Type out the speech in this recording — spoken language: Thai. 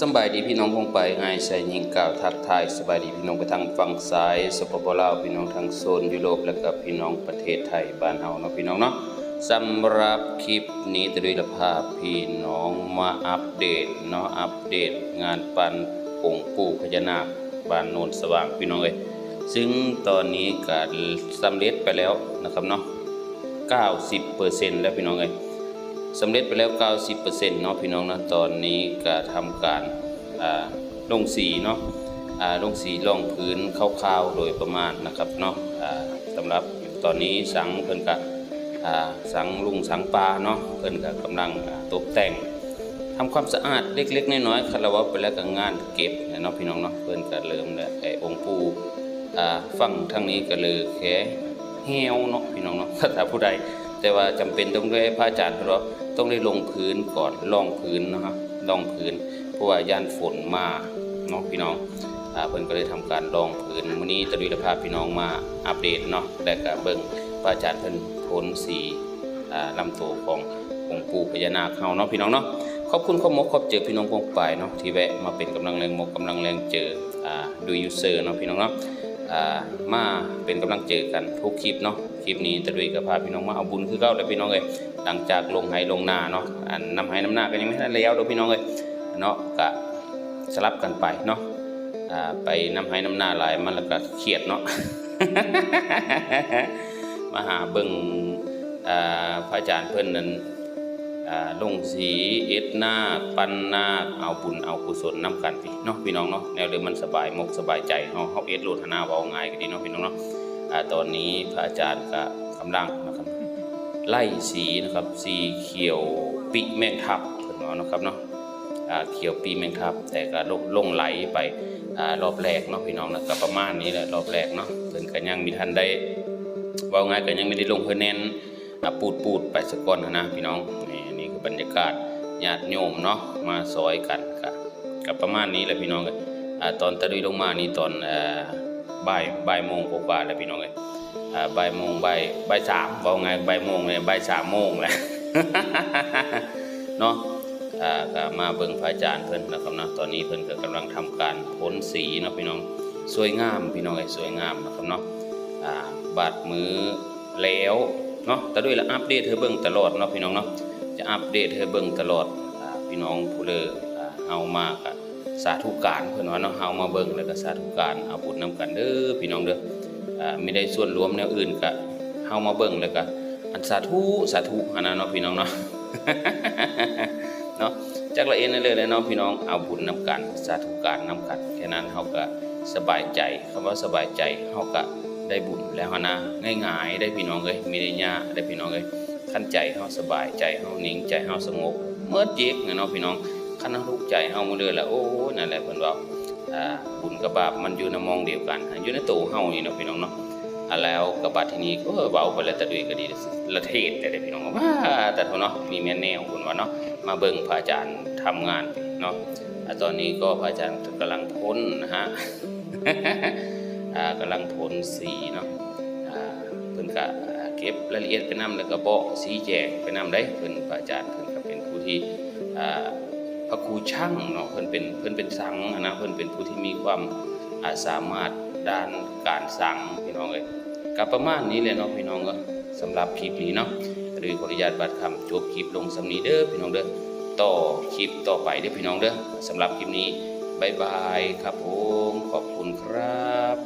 สบายดีพี่น้องพงไปง่ายใส่ยิงกล่าวทักทายสบายดีพี่น้องไปทางฝั่งซ้ายสปปลาวพี่น้องทางโซนยุโรปและก็พี่น้องประเทศไทยบ้านเฮาเนาะพี่น้องเนาะสำหรับคลิปนี้ตะลุยละภาพพี่น้องมาอัปเดตเนาะอัปเดตงานปันองค์ปู่พญานาคบ้านโนนสว่างพี่น้องเอ้ยซึ่งตอนนี้ก็สำเร็จไปแล้วนะครับเนาะ90%แล้วพี่น้องเอ้ย สำเร็จไปแล้ว 90%เนาะพี่น้องนะตอนนี้ก็ทำการอ่าลงสีเนาะอ่าลงสีรองพื้นคร่าวๆโดยประมาณนะครับเนาะสำหรับตอนนี้สังเพิ่นก็อ่าสังลุงสังปลาเนาะเพิ่นก็กำลังตกแต่งทำความสะอาดเล็ก ๆ น้อยๆคารวะไปแล้วก็งานเก็บเนาะพี่น้องเนาะเพิ่นก็เริ่มแล้วไอ้องค์ปูฟังทางนี้ก็เลยแค่แฮวเนาะพี่น้องเนาะถ้าผู้ใด แต่ว่าจำเป็นต้องได้พระอาจารย์เพราะต้องได้ลงพื้นก่อนลองพื้นนะครับล่องพื้น เพราะว่าย่านฝนมาเนาะพี่น้องอาเพิ่นก็เลยทำการลองพื้นมื้อนี้ตะลุยละพาพี่น้องมาอัปเดตเนาะและก็เบิ่งพระอาจารย์เพิ่นพ่นสีอ่าลำตัวขององค์ปู่พญานาคเฮาเนาะพี่น้องเนาะขอบคุณขอบมกขอบเจอพี่น้องพงปายเนาะที่แวะมาเป็นกำลังแรงมกกำลังแรงเจออดูยูเซอร์เนาะพี่น้องเนาะ มาเป็นกำลังเจอกันทุกคลิปเนาะคลิปนี้ตะลุยกับพาพี่น้องมาเอาบุญคือเก่าแล้วพี่น้องเอ้ยหลังจากลงไหลงนาเนาะอันนำไหน้ำหน้าก็ยังไม่ทันแล้วเด้อพี่น้องเอ้ยเนาะก็สลับกันไปเนาะไปน้ำไหน้ำหน้าหลายมันแล้วก็เครียดเนาะมาหาเบิ่งพระอาจารย์เพิ่อนนั้น ลงสีเอ็ดนาปันนาเอาบุญเอากุศลนํกันพี่เนาะพี่น้องเนาะแนวเดิมมันสบายมกสบายใจเฮาเฮาเอ็ดโลดหนาเว้าง่ายก็ดีเนาะพี่น้องเนาะตอนนี้พระอาจารย์ก็กำลังนะครับไล่สีนะครับสีเขียวปิแมงทับเพิ่นว่านะครับเนาะเขียวปีแมงทับ แต่ก็ลงลงไหลไปอรอบแรกเนาะพี่น้องนะก็ประมาณนี้แหละรอบแรกเนาะเพิ่นก็ยังมีทันได้เว่าง่ายก็ยังไม่ได้ลงเพื่อแน่นปูดปูดไปสักก้อนนะพี่น้องนี่ บรรยากาศญาติโยมเนาะมาซอยกันกับกับประมาณนี้แหละพี่น้องเอ้ยตอนตะลุยลงมานี่ตอนบ่ายบ่ายโมงกว่าแล้วพี่น้องเอ้ยบ่ายโมงบ่ายบ่ายสามเว่าง่ายบ่ายโมงเลยบ่ายสามโมงแหละเนาะก็มาเบิ่งพระอาจารย์เพิ่นนะครับนะตอนนี้เพิ่นก็กำลังทำการพ่นสีเนาะพี่น้องสวยงามพี่น้องเอ้ยสวยงามนะครับเนาะบาดมือแล้วเนาะแต่ด้วยละอัปเดตให้เบิ่งตลอดเนาะพี่น้องเนาะ จะอัปเดตให้เบิ่งตลอดพี่น้องผู้เลอเฮามาก็สาธุการเพิ่อนว่าเนาะเฮามาเบิ่งแล้วก็สาธุการเอาบุญนํกันเด้อพี่น้องเด้ออ่าไม่ได้ส่วนรวมแนวอื่นก็เฮามาเบิ่งแล้วก็อันสาธุสาธุอันนั้นเนาะพี่น้องเนาะเนาะจักละเอ็นเลยเลยเนาะพี่น้องเอาบุญนํกันสาธุการนํกันแค่นั้นเฮาก็สบายใจคำว่าสบายใจเฮาก็ได้บุญแล้วนะง่ายๆได้พี่น้องเอ้ยมีได้ยากได้พี่น้องเอ้ย ขั้นใจเฮาสบายใจเฮานิ่งใจเฮาสงบเมื่อเจกเนาะพี่น้องคันเฮาทุกข์ใจเฮามื้อเด้อแล้วโอ้นั่นแหละเพิ่นว่าอ่าบุญกับบาปมันอยู่ในมองเดียวกัน อยู่ในตัวเฮานี่เนาะพี่น้องเนาะแล้วกับบาทีนี้ก็เว้าไปแล้วแต่ด้วยก็ดีละเทศแต่ได้พี่น้องว่าแต่เท่าเนาะมีแม่แนวเพิ่นว่าเนาะมาเบิ่งพระอาจารย์ทำงานเนาะตอนนี้ก็พระอาจารย์กำลังพ้นนะฮะอ่ากำลังพ่นสีเนาะเพิ่นก็ เก็บรายละเอียดไปนํแล้วก็บอกสีแจงไปนํได้เพิ่นพระอาจารย์เพิ่นก็เป็นผู้ที่พระครูช่างเนาะเพิ่นเป็นเพิ่นเป็นสังนะเพิ่นเป็นผู้ที่มีความสามารถด้านการสังพี่น้องเอ้ยก็ประมาณนี้แหละเนาะพี่น้องเอ้สำหรับคลิปนี้เนาะหรือขออนุญาตบัดคำจบคลิปลงสำนีเด้อพี่น้องเด้อต่อคลิปต่อไปเด้อพี่น้องเด้อสำหรับคลิปนี้บายบายครับผมขอบคุณครับ